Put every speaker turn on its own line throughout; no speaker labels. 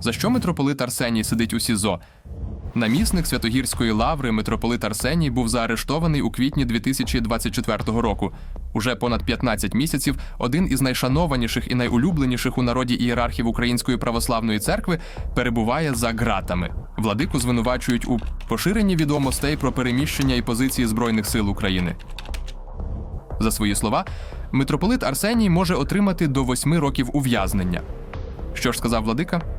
За що митрополит Арсеній сидить у СІЗО? Намісник Святогірської лаври митрополит Арсеній був заарештований у квітні 2024 року. Уже понад 15 місяців один із найшанованіших і найулюбленіших у народі ієрархів Української православної церкви перебуває за ґратами. Владику звинувачують у поширенні відомостей про переміщення і позиції Збройних сил України. За свої слова, митрополит Арсеній може отримати до 8 років ув'язнення. Що ж сказав владика?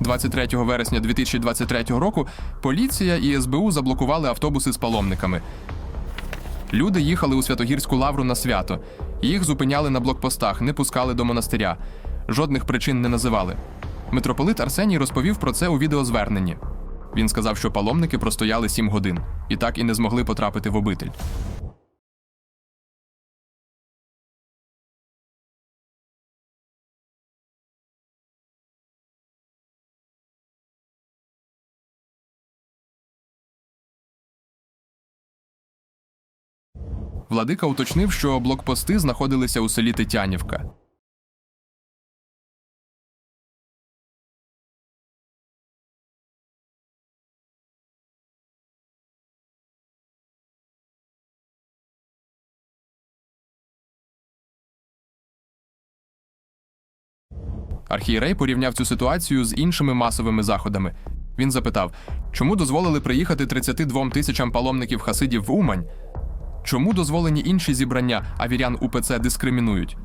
23 вересня 2023 року поліція і СБУ заблокували автобуси з паломниками. Люди їхали у Святогірську лавру на свято. Їх зупиняли на блокпостах, не пускали до монастиря. Жодних причин не називали. Митрополит Арсеній розповів про це у відеозверненні. Він сказав, що паломники простояли 7 годин і так і не змогли потрапити в обитель. Владика уточнив, що блокпости знаходилися у селі Тетянівка. Архієрей порівняв цю ситуацію з іншими масовими заходами. Він запитав, чому дозволили приїхати 32 тисячам паломників хасидів в Умань? Чому дозволені інші зібрання, а вірян УПЦ дискримінують?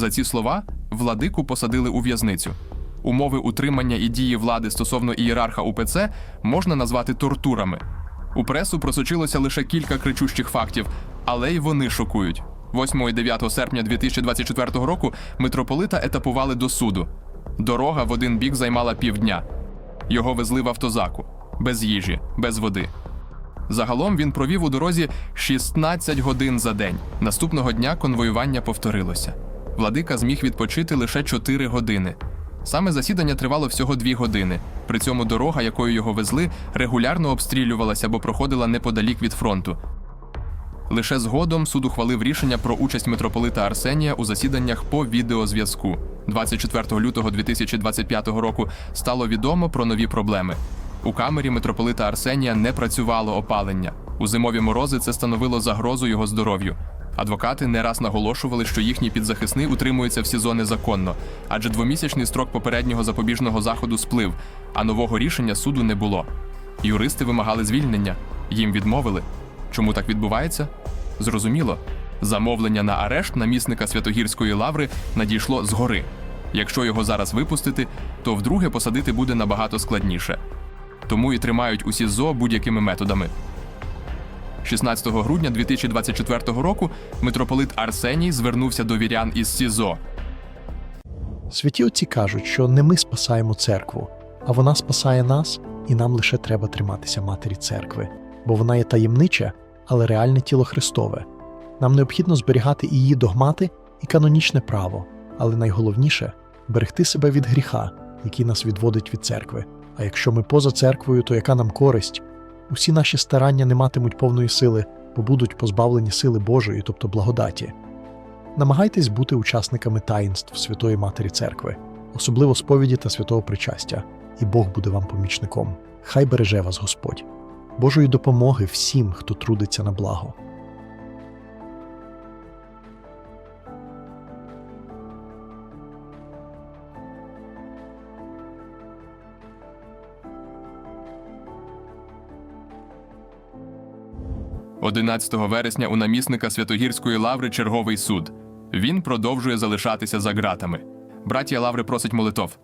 За ці слова владику посадили у в'язницю. Умови утримання і дії влади стосовно ієрарха УПЦ можна назвати тортурами. У пресу просочилося лише кілька кричущих фактів, але й вони шокують. 8 і 9 серпня 2024 року митрополита етапували до суду. Дорога в один бік займала півдня. Його везли в автозаку, без їжі, без води. Загалом він провів у дорозі 16 годин за день. Наступного дня конвоювання повторилося. Владика зміг відпочити лише 4 години. Саме засідання тривало всього 2 години. При цьому дорога, якою його везли, регулярно обстрілювалася або проходила неподалік від фронту. Лише згодом суд ухвалив рішення про участь митрополита Арсенія у засіданнях по відеозв'язку. 24 лютого 2025 року стало відомо про нові проблеми. У камері митрополита Арсенія не працювало опалення. У зимові морози це становило загрозу його здоров'ю. Адвокати не раз наголошували, що їхній підзахисний утримується в СІЗО незаконно, адже двомісячний строк попереднього запобіжного заходу сплив, а нового рішення суду не було. Юристи вимагали звільнення, їм відмовили. Чому так відбувається? Зрозуміло. Замовлення на арешт намісника Святогірської лаври надійшло згори. Якщо його зараз випустити, то вдруге посадити буде набагато складніше. Тому і тримають у СІЗО будь-якими методами. 16 грудня 2024 року митрополит Арсеній звернувся до вірян із СІЗО.
Отці кажуть, що не ми спасаємо церкву, а вона спасає нас, і нам лише треба триматися матері церкви, бо вона є таємнича, але реальне тіло Христове. Нам необхідно зберігати і її догмати і канонічне право, але найголовніше берегти себе від гріха, який нас відводить від церкви. А якщо ми поза церквою, то яка нам користь? Усі наші старання не матимуть повної сили, бо будуть позбавлені сили Божої, тобто благодаті. Намагайтесь бути учасниками таїнств Святої Матері Церкви, особливо сповіді та святого причастя, і Бог буде вам помічником. Хай береже вас Господь, Божої допомоги всім, хто трудиться на благо.
– 11 вересня у намісника Святогірської лаври черговий суд. Він продовжує залишатися за ґратами. Братія Лаври просить молитов.